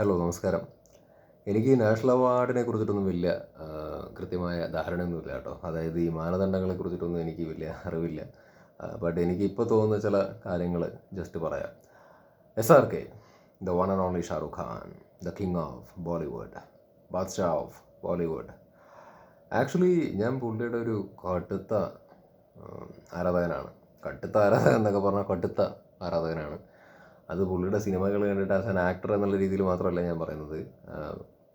Hello നമസ്കാരം. എനിക്ക് national അവാർഡിനെ കുറിച്ചിട്ടൊന്നും വലിയ കൃത്യമായ ധാരണയൊന്നുമില്ല കേട്ടോ. അതായത് ഈ മാനദണ്ഡങ്ങളെ കുറിച്ചിട്ടൊന്നും എനിക്ക് വലിയ അറിവില്ല. ബട്ട് എനിക്ക് ഇപ്പോൾ തോന്നുന്ന ചില കാര്യങ്ങൾ ജസ്റ്റ് പറയാം. S R K the one and only Shahrukh Khan the king of Bollywood Badshah of Bollywood actually ഞാൻ പുള്ളിയുടെ ഒരു കടുത്ത ആരാധകനാണ്. കടുത്ത ആരാധകൻ എന്നൊക്കെ പറഞ്ഞാൽ കടുത്ത ആരാധകനാണ്. അത് പുള്ളിയുടെ സിനിമകൾ കണ്ടിട്ട് ആസ് ആൻ ആക്ടർ എന്നുള്ള രീതിയിൽ മാത്രമല്ല ഞാൻ പറയുന്നത്.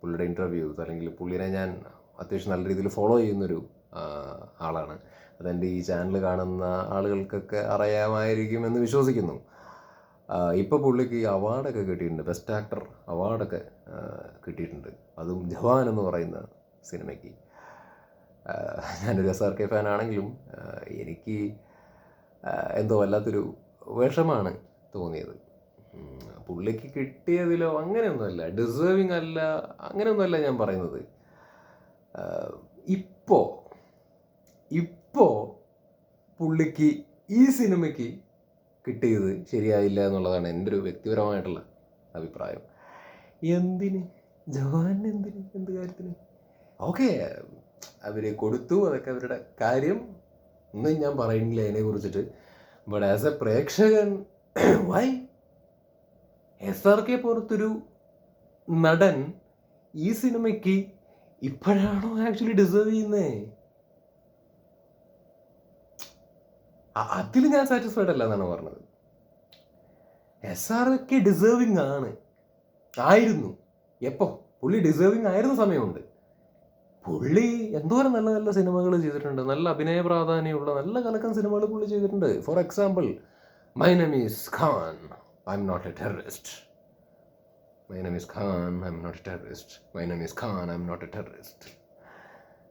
പുള്ളിയുടെ ഇന്റർവ്യൂസ് അല്ലെങ്കിൽ പുള്ളിനെ ഞാൻ അത്യാവശ്യം നല്ല രീതിയിൽ ഫോളോ ചെയ്യുന്നൊരു ആളാണ്. അതെന്റെ ഈ ചാനൽ കാണുന്ന ആളുകൾക്കൊക്കെ അറിയാമായിരിക്കും എന്ന് വിശ്വസിക്കുന്നു. ഇപ്പോൾ പുള്ളിക്ക് അവാർഡൊക്കെ കിട്ടിയിട്ടുണ്ട്. ബെസ്റ്റ് ആക്ടർ അവാർഡൊക്കെ കിട്ടിയിട്ടുണ്ട്. അതും ജവാൻ എന്ന് പറയുന്ന സിനിമയ്ക്ക്. ഞാനൊരു എസ് ആർ കെ ഫാൻ ആണെങ്കിലും ആ, എനിക്ക് എന്തോ വല്ലാത്തൊരു വിഷമാണ് തോന്നിയത്. പുള്ളിക്ക് കിട്ടിയതിലോ അങ്ങനെയൊന്നുമല്ല. ഡിസേർവിങ് അല്ല അങ്ങനെയൊന്നുമല്ല ഞാൻ പറയുന്നത്. ഇപ്പോൾ ഇപ്പോ ഇപ്പോ പുള്ളിക്ക് ഈ സിനിമയ്ക്ക് കിട്ടിയത് ശരിയായില്ല എന്നുള്ളതാണ് എന്റെ ഒരു വ്യക്തിപരമായിട്ടുള്ള അഭിപ്രായം. എന്തിന്? ജവാൻ എന്തിന്? എന്ത് കാര്യത്തിന്? ഓക്കെ അവർ കൊടുത്തു അതൊക്കെ അവരുടെ കാര്യം. ഒന്നും ഞാൻ പറയുന്നില്ല അതിനെ കുറിച്ചിട്ട് ബട്ട് ആസ് എ പ്രേക്ഷകൻ വൈ എസ് ആർ കെ പോലത്തൊരു നടൻ ഈ സിനിമയ്ക്ക് ഇപ്പോഴാണോ ആക്ച്വലി ഡിസേർവ് ചെയ്യുന്നേ? അതിൽ ഞാൻ സാറ്റിസ്ഫൈഡ് അല്ല എന്നാണ് പറഞ്ഞത്. എസ് ആർ കെ ഡിസേർവിങ് ആണ്. ആയിരുന്നു. എപ്പോ? പുള്ളി ഡിസേർവിങ് ആയിരുന്ന സമയമുണ്ട്. പുള്ളി എന്തോരം നല്ല നല്ല സിനിമകൾ ചെയ്തിട്ടുണ്ട്. നല്ല അഭിനയ പ്രാധാന്യമുള്ള നല്ല കലക്കൻ സിനിമകൾ പുള്ളി ചെയ്തിട്ടുണ്ട്. For example my name is Khan I'm not a terrorist my name is Khan I'm not a terrorist my name is Khan I'm not a terrorist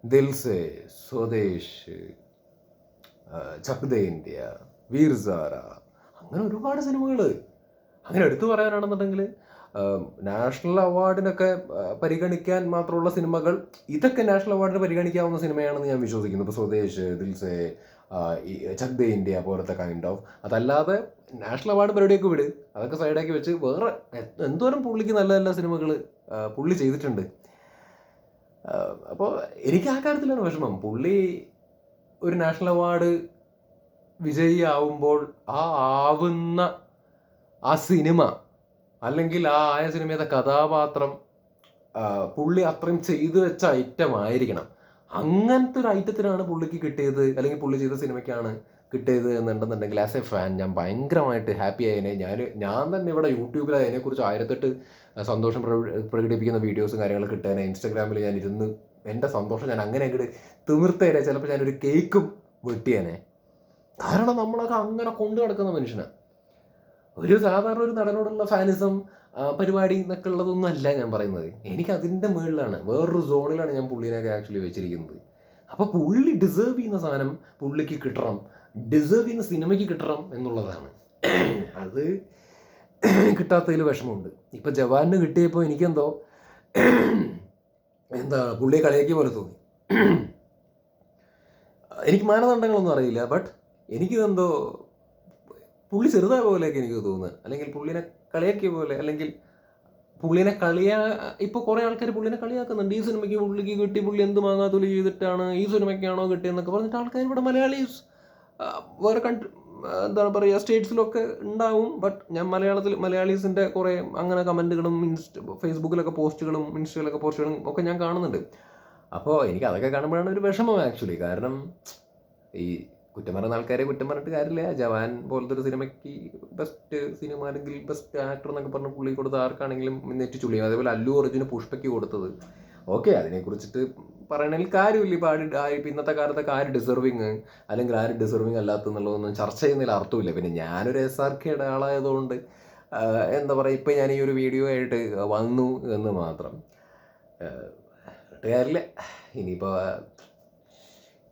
Dil Se Swades Chak De India വീർസാര അങ്ങനെ ഒരുപാട് സിനിമകൾ അങ്ങനെ എടുത്തു പറയാനാണെന്നുണ്ടെങ്കിൽ national അവാർഡിനൊക്കെ പരിഗണിക്കാൻ മാത്രമുള്ള സിനിമകൾ ഇതൊക്കെ national അവാർഡിന് പരിഗണിക്കാവുന്ന സിനിമയാണെന്ന് ഞാൻ വിശ്വസിക്കുന്നു. ഇപ്പോൾ സ്വദേശ് ദിൽസെ ഈ ചക് ഇന്ത്യ പോലത്തെ കൈൻഡ് ഓഫ് അതല്ലാതെ നാഷണൽ അവാർഡ് പരിപാടിയൊക്കെ വിട്. അതൊക്കെ സൈഡാക്കി വെച്ച് വേറെ എന്തോരം പുള്ളിക്ക് നല്ല നല്ല സിനിമകൾ പുള്ളി ചെയ്തിട്ടുണ്ട്. അപ്പോൾ എനിക്ക് ആ കാര്യത്തിലാണ് വിഷമം. പുള്ളി ഒരു നാഷണൽ അവാർഡ് വിജയി ആവുമ്പോൾ ആ ആവുന്ന ആ സിനിമ അല്ലെങ്കിൽ ആ ആയ സിനിമയുടെ കഥാപാത്രം പുള്ളി അത്രയും ചെയ്തു വെച്ച ഐറ്റം ആയിരിക്കണം. അങ്ങനത്തെ ഒരു ഐറ്റത്തിനാണ് പുള്ളിക്ക് കിട്ടിയത് അല്ലെങ്കിൽ പുള്ളി ചെയ്ത സിനിമയ്ക്കാണ് കിട്ടിയത് എന്നുണ്ടെന്നുണ്ടെങ്കിൽ ആസ് എ ഫാൻ ഞാൻ ഭയങ്കരമായിട്ട് ഹാപ്പി ആയതിനെ ഞാൻ ഞാൻ തന്നെ ഇവിടെ യൂട്യൂബിൽ അതിനെക്കുറിച്ച് ആയിരത്തെട്ട് സന്തോഷം പ്രക- പ്രകടിപ്പിക്കുന്ന വീഡിയോസും കാര്യങ്ങളൊക്കെ കിട്ടിയതിനെ ഇൻസ്റ്റാഗ്രാമിൽ ഞാൻ ഇരുന്ന് എന്റെ സന്തോഷം ഞാൻ അങ്ങനെ അങ്ങോട്ട് തിമിർത്തേനെ. ചിലപ്പോൾ ഞാനൊരു കേക്കും വെട്ടിയേനെ. കാരണം നമ്മളൊക്കെ അങ്ങനെ കൊണ്ടു നടക്കുന്ന മനുഷ്യനാണ് ഒരു സാധാരണ ഒരു നടനോടുള്ള ഫാനിസം പരിപാടി എന്നൊക്കെ ഉള്ളതൊന്നും അല്ല ഞാൻ പറയുന്നത്. എനിക്ക് അതിന്റെ മുകളിലാണ് വേറൊരു സോണിലാണ് ഞാൻ പുള്ളിനെയൊക്കെ ആക്ച്വലി വെച്ചിരിക്കുന്നത്. അപ്പോൾ പുള്ളി ഡിസേർവ് ചെയ്യുന്ന സാധനം പുള്ളിക്ക് കിട്ടണം. ഡിസേർവ് ചെയ്യുന്ന സിനിമയ്ക്ക് കിട്ടണം എന്നുള്ളതാണ്. അത് കിട്ടാത്തതിൽ വിഷമമുണ്ട്. ഇപ്പം ജവാനിന് കിട്ടിയപ്പോൾ എനിക്കെന്തോ എന്താ പുള്ളിയെ കളിയാക്കിയ പോലെ തോന്നി. എനിക്ക് മാനദണ്ഡങ്ങളൊന്നും അറിയില്ല ബട്ട് എനിക്കിതെന്തോ പുള്ളി ചെറുതായ പോലെയൊക്കെ എനിക്ക് തോന്നുന്നത് അല്ലെങ്കിൽ പുള്ളിനെ കളിയാക്കിയ പോലെ അല്ലെങ്കിൽ പുള്ളിനെ കളിയാ ഇപ്പോൾ കുറേ ആൾക്കാർ പുള്ളിനെ കളിയാക്കുന്നുണ്ട്. ഈ സിനിമയ്ക്ക് പുള്ളിക്ക് കിട്ടി പുള്ളി എന്ത് മാങ്ങാത്തൊലി ചെയ്തിട്ടാണ് ഈ സിനിമയ്ക്കാണോ കിട്ടിയെന്നൊക്കെ പറഞ്ഞിട്ട് ആൾക്കാർ ഇവിടെ മലയാളീസ് വേറെ കൺട്രി എന്താണ് പറയുക സ്റ്റേറ്റ്സിലൊക്കെ ഉണ്ടാവും. ബട്ട് ഞാൻ മലയാളത്തിൽ മലയാളീസിന്റെ കുറേ അങ്ങനെ കമന്റുകളും ഇൻസ്റ്റ ഫേസ്ബുക്കിലൊക്കെ പോസ്റ്റുകളും ഇൻസ്റ്റയിലൊക്കെ പോസ്റ്റുകളും ഒക്കെ ഞാൻ കാണുന്നുണ്ട്. അപ്പോൾ എനിക്ക് അതൊക്കെ കാണുമ്പോഴാണ് ഒരു വിഷമം ആക്ച്വലി കാരണം ഈ കുറ്റം പറയുന്ന ആൾക്കാരെ കുറ്റം പറഞ്ഞിട്ട് കാര്യമില്ല. ജവാൻ പോലത്തെ ഒരു സിനിമയ്ക്ക് ബെസ്റ്റ് സിനിമ അല്ലെങ്കിൽ ബെസ്റ്റ് ആക്ടർ എന്നൊക്കെ പറഞ്ഞ് പുള്ളി കൊടുത്ത ആർക്കാണെങ്കിലും നെറ്റ് ചുളിയും. അതേപോലെ അല്ലു അർജുന് പുഷ്പയ്ക്ക് കൊടുത്തത്. ഓക്കെ അതിനെക്കുറിച്ചിട്ട് പറയണമെങ്കിൽ കാര്യമില്ല. ഇപ്പോൾ ഇന്നത്തെ കാലത്തൊക്കെ ആര് ഡിസർവിങ് അല്ലെങ്കിൽ ആര് ഡിസർവിങ് അല്ലാത്ത എന്നുള്ളതൊന്നും ചർച്ച ചെയ്യുന്നതിൽ അർത്ഥമില്ല. പിന്നെ ഞാനൊരു എസ് ആർ കെയുടെ ആളായതുകൊണ്ട് എന്താ പറയുക ഇപ്പം ഞാൻ ഈ ഒരു വീഡിയോ ആയിട്ട് വന്നു എന്ന് മാത്രം. കാര്യമില്ല. ഇനിയിപ്പോൾ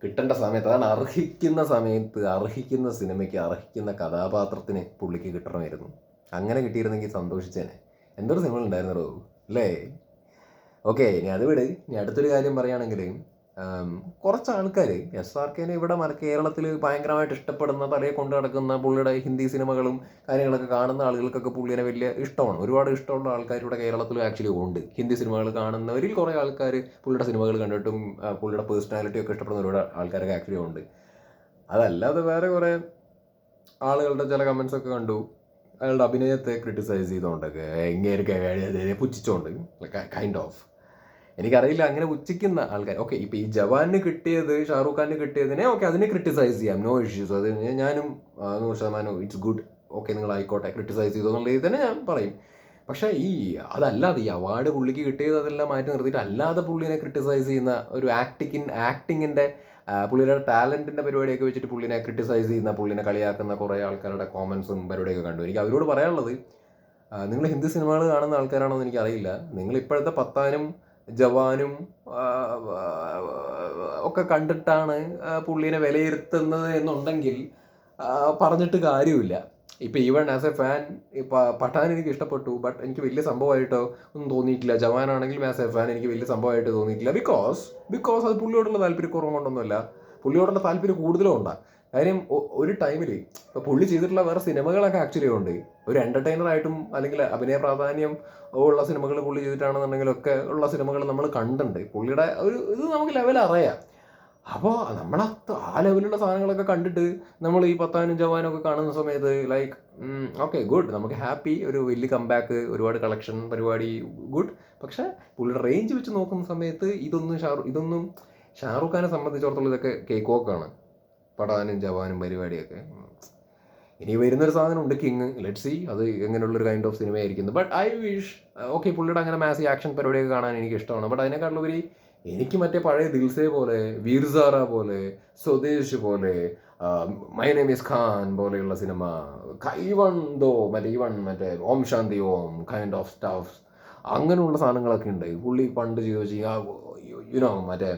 കിട്ടേണ്ട സമയത്ത് അതാണ് അർഹിക്കുന്ന സമയത്ത് അർഹിക്കുന്ന സിനിമയ്ക്ക് അർഹിക്കുന്ന കഥാപാത്രത്തിന് പുള്ളിക്ക് കിട്ടണമായിരുന്നു. അങ്ങനെ കിട്ടിയിരുന്നെങ്കിൽ സന്തോഷിച്ചേനെ. എന്തൊരു സിനിമ ഉണ്ടായിരുന്നോ അല്ലേ? ഓക്കെ ഇനി അത് വിട്. ഇനി അടുത്തൊരു കാര്യം പറയുകയാണെങ്കിൽ കുറച്ച് ആൾക്കാർ എസ് ആർ കെനെ ഇവിടെ മല കേരളത്തിൽ ഭയങ്കരമായിട്ട് ഇഷ്ടപ്പെടുന്ന തലയെ കൊണ്ട് നടക്കുന്ന പുള്ളിയുടെ ഹിന്ദി സിനിമകളും കാര്യങ്ങളൊക്കെ കാണുന്ന ആളുകൾക്കൊക്കെ പുള്ളിനെ വലിയ ഇഷ്ടമാണ്. ഒരുപാട് ഇഷ്ടമുള്ള ആൾക്കാർ ഇവിടെ കേരളത്തിലും ആക്ച്വലി ഉണ്ട്. ഹിന്ദി സിനിമകൾ കാണുന്നവരിൽ കുറേ ആൾക്കാർ പുള്ളിയുടെ സിനിമകൾ കണ്ടിട്ടും പുള്ളിയുടെ പേഴ്സണാലിറ്റി ഒക്കെ ഇഷ്ടപ്പെടുന്ന ഒരുപാട് ആൾക്കാരൊക്കെ ആക്ച്വലി ഉണ്ട്. അതല്ലാതെ വേറെ കുറേ ആളുകളുടെ ചില കമൻസ് ഒക്കെ കണ്ടു. അയാളുടെ അഭിനയത്തെ ക്രിട്ടിസൈസ് ചെയ്തുകൊണ്ടൊക്കെ എങ്ങനെയൊക്കെ പുച്ഛിച്ചുകൊണ്ട് കൈൻഡ് ഓഫ് എനിക്കറിയില്ല അങ്ങനെ ഉച്ചയ്ക്കുന്ന ആൾക്കാർ ഓക്കെ ഇപ്പൊ ഈ ജവാന് കിട്ടിയത് ഷാറൂഖ് ഖാന് കിട്ടിയതിനെ ഓക്കെ അതിനെ ക്രിട്ടിസൈസ് ചെയ്യാം. നോ ഇഷ്യൂസ് അത് ഞാനും നൂറ് ശതമാനം ഇറ്റ്സ് ഗുഡ് ഓക്കെ നിങ്ങൾ ആയിക്കോട്ടെ ക്രിട്ടിസൈസ് ചെയ്തു എന്നുള്ള രീതിയിൽ തന്നെ ഞാൻ പറയും. പക്ഷേ ഈ അതല്ലാതെ ഈ അവാർഡ് പുള്ളിക്ക് കിട്ടിയത് അതെല്ലാം മാറ്റി നിർത്തിയിട്ട് അല്ലാതെ പുള്ളിനെ ക്രിട്ടിസൈസ് ചെയ്യുന്ന ഒരു ആക്ടിക്കിൻ ആക്ടിങ്ങിന്റെ പുള്ളിയുടെ ടാലന്റിന്റെ പരിപാടിയൊക്കെ വെച്ചിട്ട് പുള്ളിനെ ക്രിട്ടിസൈസ് ചെയ്യുന്ന പുള്ളിനെ കളിയാക്കുന്ന കുറേ ആൾക്കാരുടെ കോമൻസും പരിപാടിയൊക്കെ കണ്ടു. എനിക്ക് അവരോട് പറയാനുള്ളത് നിങ്ങൾ ഹിന്ദി സിനിമകൾ കാണുന്ന ആൾക്കാരാണോ എന്ന് എനിക്കറിയില്ല. നിങ്ങൾ ഇപ്പോഴത്തെ പത്താനും ജവാനും ഒക്കെ കണ്ടിട്ടാണ് പുള്ളീനെ വിലയിരുത്തുന്നത് എന്നുണ്ടെങ്കിൽ പറഞ്ഞിട്ട് കാര്യമില്ല. ഇപ്പം ഈവൺ ആസ് എ ഫാൻ ഇപ്പം പഠാൻ എനിക്ക് ഇഷ്ടപ്പെട്ടു ബട്ട് എനിക്ക് വലിയ സംഭവമായിട്ടോ ഒന്നും തോന്നിയിട്ടില്ല. ജവാനാണെങ്കിലും ആസ് എ ഫാൻ എനിക്ക് വലിയ സംഭവമായിട്ട് തോന്നിയിട്ടില്ല. ബിക്കോസ് ബിക്കോസ് അത് പുള്ളിയോടുള്ള താല്പര്യക്കുറവ് കൊണ്ടൊന്നുമല്ല പുള്ളിയോടുള്ള താല്പര്യം കൂടുതലും ഉണ്ടാ കാര്യം ഒരു ടൈമിൽ ഇപ്പോൾ പുള്ളി ചെയ്തിട്ടുള്ള വേറെ സിനിമകളൊക്കെ ആക്ച്വലി ഉണ്ട്. ഒരു എന്റർടൈനർ ആയിട്ടും അല്ലെങ്കിൽ അഭിനയ പ്രാധാന്യം ഉള്ള സിനിമകൾ പുള്ളി ചെയ്തിട്ടാണെന്നുണ്ടെങ്കിലൊക്കെ ഉള്ള സിനിമകൾ നമ്മൾ കണ്ടിട്ടുണ്ട്. പുള്ളിയുടെ ഒരു ഇത് നമുക്ക് ലെവൽ അറിയാം. അപ്പോൾ നമ്മൾ ആ ലെവലിലുള്ള സാധനങ്ങളൊക്കെ കണ്ടിട്ട് നമ്മൾ ഈ പത്താനും ജവാനൊക്കെ കാണുന്ന സമയത്ത് ലൈക്ക് ഓക്കെ ഗുഡ് നമുക്ക് ഹാപ്പി ഒരു വലിയ കംബാക്ക് ഒരുപാട് കളക്ഷൻ പരിപാടി ഗുഡ് പക്ഷേ പുള്ളിയുടെ റേഞ്ച് വെച്ച് നോക്കുന്ന സമയത്ത് ഇതൊന്നും ഷാറു ഇതൊന്നും ഷാറുഖ് ഖാനെ സംബന്ധിച്ചിടത്തോളം ഇതൊക്കെ കേക്ക് വോക്കാണ് പടാനും ജവാനും പരിപാടിയൊക്കെ. ഇനി വരുന്നൊരു സാധനമുണ്ട് കിങ്. ലെറ്റ് സി അത് എങ്ങനെയുള്ളൊരു കൈൻഡ് ഓഫ് സിനിമ ആയിരിക്കുന്നു. ബട്ട് ഐ വിഷ് ഓക്കെ പുള്ളിയുടെ അങ്ങനെ മാസി ആക്ഷൻ പരിപാടിയൊക്കെ കാണാൻ എനിക്ക് ഇഷ്ടമാണ്. ബട്ട് അതിനേക്കാളുപരി എനിക്ക് മറ്റേ പഴയ ദിൽസേ പോലെ വീർസാറ പോലെ സ്വദേശ് പോലെ മൈ നെയിം ഇസ് ഖാൻ പോലെയുള്ള സിനിമ കൈവൺ ദോ മറ്റേ ഈവൺ മറ്റേ Om Shanti Om kind of stuff അങ്ങനെയുള്ള സാധനങ്ങളൊക്കെ ഉണ്ട്. പുള്ളി പണ്ട് ചോദിച്ചു യുനോ മറ്റേ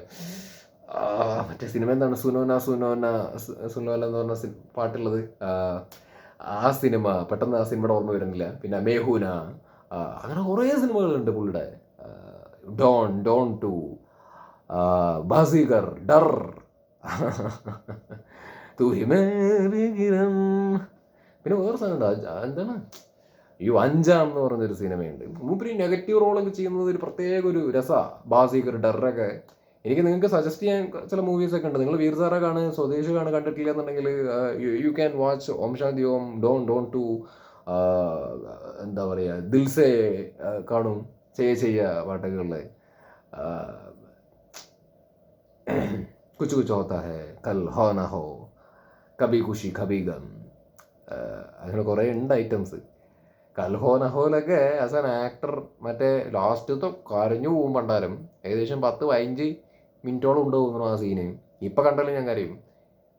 മറ്റേ സിനിമ എന്താണ്? സുനോന സുനോന സുനോല എന്ന് പറഞ്ഞ പാട്ടുള്ളത്. ആ, സിനിമ പെട്ടെന്ന് ആ സിനിമയുടെ ഓർമ്മ വരുന്നില്ല. പിന്നെ മേഹൂന അങ്ങനെ കുറേ സിനിമകളുണ്ട് പുള്ളിയുടെ. Don Don two Baazigar Darr. തൂ ഹി മേരി പിന്നെ വേറെ സാധനം എന്താണ്? ഈ അഞ്ചാം എന്ന് പറയുന്നൊരു സിനിമയുണ്ട്. മൂപ്പര് നെഗറ്റീവ് റോളൊക്കെ ചെയ്യുന്നത് ഒരു പ്രത്യേക ഒരു രസ. ബാസിഗർ ഡറൊക്കെ എനിക്ക് നിങ്ങൾക്ക് സജസ്റ്റ് ചെയ്യാൻ ചില മൂവീസ് ഒക്കെ ഉണ്ട്. നിങ്ങൾ വീർസാറ കാണ് സ്വദേശി കാണ് കണ്ടിട്ടില്ല എന്നുണ്ടെങ്കിൽ you can watch Om Shanti Om Don Don two എന്താ പറയുക ദിൽസേ കാണും. ചെയ്യ ചെയ്യ പാട്ടുകളിൽ കുച്ചു കുച്ചു ഹെ കൽ ഹോ ന ഹോ കബി ഖുഷി കബി ഗം. അങ്ങനെ കുറേ ഉണ്ട് ഐറ്റംസ് കൽ കൽഹോ നഹോലൊക്കെ ആസ് ആൻ ആക്ടർ മറ്റേ ലാസ്റ്റത്തെ കരഞ്ഞു പോകും പണ്ടാരം. ഏകദേശം പത്ത് പതിനഞ്ച് മിനിറ്റോളം ഉണ്ട് തോന്നുന്നു ആ സീന് ഇപ്പം കണ്ടാലും ഞാൻ കാര്യം.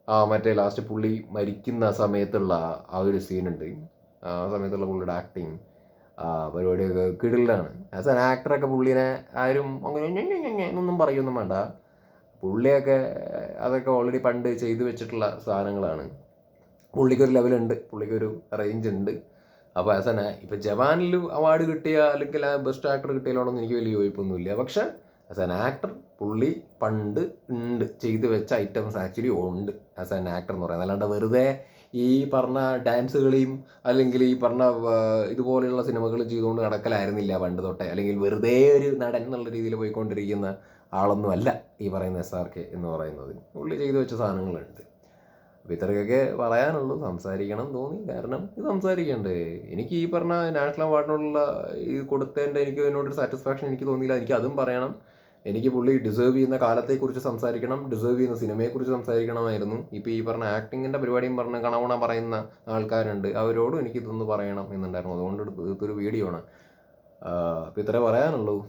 ആ മറ്റേ ലാസ്റ്റ് പുള്ളി മരിക്കുന്ന സമയത്തുള്ള ആ ഒരു സീനുണ്ട് ആ സമയത്തുള്ള പുള്ളിയുടെ ആക്ടിങ് പരിപാടിയൊക്കെ കിടിലാണ്. ആസ് ആൻ ആക്ടറൊക്കെ പുള്ളിനെ ആരും അങ്ങനെ എന്നൊന്നും പറയൊന്നും വേണ്ട. പുള്ളിയൊക്കെ അതൊക്കെ ഓൾറെഡി പണ്ട് ചെയ്തു വെച്ചിട്ടുള്ള സാധനങ്ങളാണ്. പുള്ളിക്കൊരു ലെവലുണ്ട് പുള്ളിക്കൊരു റേഞ്ച് ഉണ്ട്. അപ്പോൾ ആസ് ആൻ ഇപ്പം ജവാനിൽ അവാർഡ് കിട്ടിയ അല്ലെങ്കിൽ ബെസ്റ്റ് ആക്ടർ കിട്ടിയാലോടൊന്നും എനിക്ക് വലിയ യോജിപ്പൊന്നുമില്ല. പക്ഷേ ആസ് ആൻ ആക്ടർ പുള്ളി പണ്ട് ഉണ്ട്. ചെയ്ത് വെച്ച ഐറ്റംസ് ആക്ച്വലി ഉണ്ട്. ആസ് ആൻ ആക്ടർ എന്ന് പറയുന്നത് അല്ലാണ്ട് വെറുതെ ഈ പറഞ്ഞ ഡാൻസുകളെയും അല്ലെങ്കിൽ ഈ പറഞ്ഞ ഇതുപോലെയുള്ള സിനിമകൾ ചെയ്തുകൊണ്ട് നടക്കലായിരുന്നില്ല പണ്ട് തൊട്ടേ. അല്ലെങ്കിൽ വെറുതെ ഒരു നടൻ എന്നുള്ള രീതിയിൽ പോയിക്കൊണ്ടിരിക്കുന്ന ആളൊന്നും അല്ല ഈ പറയുന്ന എസ് ആർ കെ എന്ന് പറയുന്നത്. പുള്ളി ചെയ്തു വെച്ച സാധനങ്ങളുണ്ട്. അപ്പോൾ ഇത്രയൊക്കെ പറയാനുള്ളൂ. സംസാരിക്കണം തോന്നി. കാരണം ഇത് സംസാരിക്കണ്ടേ. എനിക്ക് ഈ പറഞ്ഞ നാഷണൽ അവാർഡിനുള്ള ഇത് കൊടുത്തതിന്റെ എനിക്ക് അതിനോടൊരു സാറ്റിസ്ഫാക്ഷൻ എനിക്ക് തോന്നിയില്ല. എനിക്ക് അതും പറയണം. എനിക്ക് പുള്ളി ഡിസേർവ് ചെയ്യുന്ന കാലത്തെക്കുറിച്ച് സംസാരിക്കണം ഡിസേർവ് ചെയ്യുന്ന സിനിമയെക്കുറിച്ച് സംസാരിക്കണമായിരുന്നു. ഇപ്പോൾ ഈ പറഞ്ഞ ആക്ടിങ്ങിന്റെ പരിപാടിയും പറഞ്ഞ് കണവണ പറയുന്ന ആൾക്കാരുണ്ട്. അവരോടും എനിക്ക് ഇതൊന്ന് പറയണം എന്നുണ്ടായിരുന്നു. അതുകൊണ്ട് ഇതൊരു വീഡിയോ ആണ്. അപ്പോൾ ഇത്രേ പറയാനുള്ളൂ.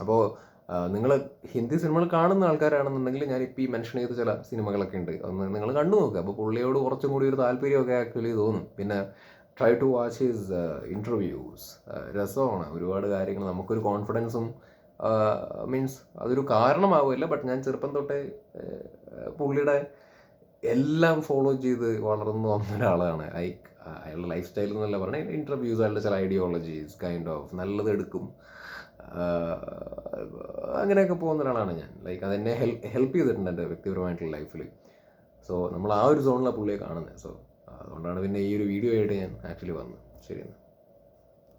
അപ്പോൾ നിങ്ങൾ ഹിന്ദി സിനിമകൾ കാണുന്ന ആൾക്കാരാണെന്നുണ്ടെങ്കിൽ ഞാനിപ്പോൾ ഈ മെൻഷൻ ചെയ്ത ചില സിനിമകളൊക്കെ ഉണ്ട്. അതൊന്ന് നിങ്ങൾ കണ്ടു നോക്കുക അപ്പോൾ പുള്ളിയോട് കുറച്ചും കൂടി ഒരു താല്പര്യമൊക്കെ ആക്ച്വലി തോന്നും. പിന്നെ try to watch his interviews രസമാണ്. ഒരുപാട് കാര്യങ്ങൾ. നമുക്കൊരു കോൺഫിഡൻസും മീൻസ് അതൊരു കാരണമാവില്ല ബട്ട് ഞാൻ ചെറുപ്പം തൊട്ടേ പുള്ളിയുടെ എല്ലാം ഫോളോ ചെയ്ത് വളർന്നു വന്ന ഒരാളാണ്. ഐ അയാളുടെ ലൈഫ് സ്റ്റൈൽ എന്നല്ല പറഞ്ഞാൽ ഇന്റർവ്യൂസ് അയാളുടെ ചില ഐഡിയോളജീസ് കൈൻഡ് ഓഫ് നല്ലത് എടുക്കും. അങ്ങനെയൊക്കെ പോകുന്ന ഒരാളാണ് ഞാൻ. ലൈക്ക് അതെന്നെ ഹെൽപ്പ് ചെയ്തിട്ടുണ്ട് എന്റെ വ്യക്തിപരമായിട്ടുള്ള ലൈഫിൽ സോ നമ്മൾ ആ ഒരു സോണിലാണ് പുള്ളിയെ കാണുന്നത് സോ അതുകൊണ്ടാണ് പിന്നെ ഈ ഒരു വീഡിയോ ആയിട്ട് ഞാൻ ആക്ച്വലി വന്നത്. ശരി എന്നാൽ